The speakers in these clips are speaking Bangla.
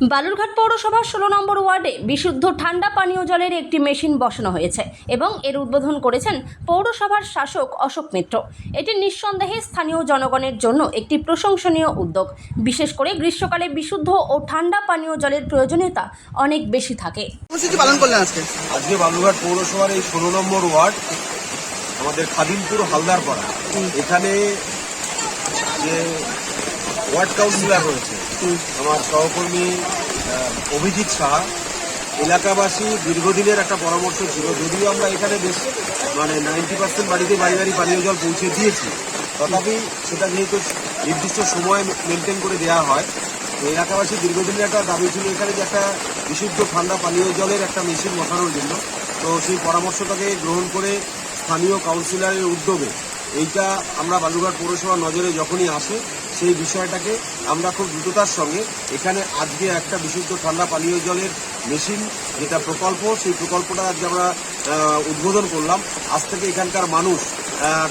বালুরঘাট পৌরসভার ষোলো নম্বর ওয়ার্ডে বিশুদ্ধ ঠান্ডা পানীয় জলের একটি মেশিন বসানো হয়েছে এবং এর উদ্বোধন করেছেন পৌরসভার শাসক অশোক মিত্র। এটি নিঃসন্দেহে স্থানীয় জনগণের জন্য একটি প্রশংসনীয় উদ্যোগ। বিশেষ করে গ্রীষ্মকালে বিশুদ্ধ ও ঠান্ডা পানীয় জলের প্রয়োজনীয়তা অনেক বেশি থাকে। পালন করলেন আজকে? আজকে বালুরঘাট পৌরসভার এই ষোলো নম্বর ওয়ার্ড আমাদের খাদিমপুর হালদারপাড়া। এখানে যে ওয়ার্ড কাউন্সিলর রয়েছে আমার সহকর্মী অভিজিৎ সাহা, এলাকাবাসী দীর্ঘদিনের একটা পরামর্শ ছিল। যদিও আমরা এখানে বেশ মানে নাইনটি পার্সেন্ট বাড়িতে বাড়ি বাড়ি পানীয় জল পৌঁছে দিয়েছি। তথাপি সেটা যেহেতু নির্দিষ্ট সময় মেনটেন করে দেওয়া হয়, তো এলাকাবাসী দীর্ঘদিনের একটা দাবি ছিল এখানে যে একটা বিশুদ্ধ ঠান্ডা পানীয় জলের একটা মেশিন বসানোর জন্য। তো সেই পরামর্শটাকে গ্রহণ করে স্থানীয় কাউন্সিলরের উদ্যোগে এইটা আমরা বালুরঘাট পৌরসভা নজরে যখনই আসে, সেই বিষয়টাকে আমরা খুব দ্রুততার সঙ্গে এখানে আজকে একটা বিশুদ্ধ ঠান্ডা পানীয় জলের মেশিন যেটা প্রকল্প, সেই প্রকল্পটা আজকে আমরা উদ্বোধন করলাম। আজ থেকে এখানকার মানুষ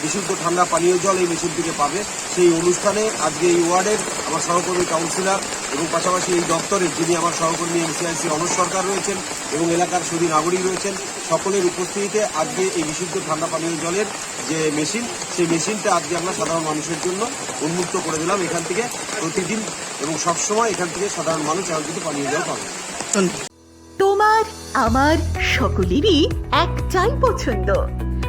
বিশুদ্ধ ঠান্ডা পানীয় জল এই মেশিন থেকে পাবে। সেই অনুষ্ঠানে আজকে এই ওয়ার্ডের আমার সহকর্মী কাউন্সিলর এবং পাশাপাশি এই দপ্তরের যিনি আমার সহকর্মী এমসিআইসি রমেশ সরকার রয়েছেন এবং এলাকার সুদী নাগরিক রয়েছেন, সকলের উপস্থিতিতে আজকে এই বিশুদ্ধ ঠান্ডা পানীয় জলের যে মেশিন, সেই মেশিনটা আজকে আমরা সাধারণ মানুষের জন্য উন্মুক্ত করে দিলাম। এখান থেকে প্রতিদিন এবং সবসময় এখান থেকে সাধারণ মানুষ এখান থেকে পানীয় জল পাবে। তোমার, আমার সকলেরই একটাই পছন্দ।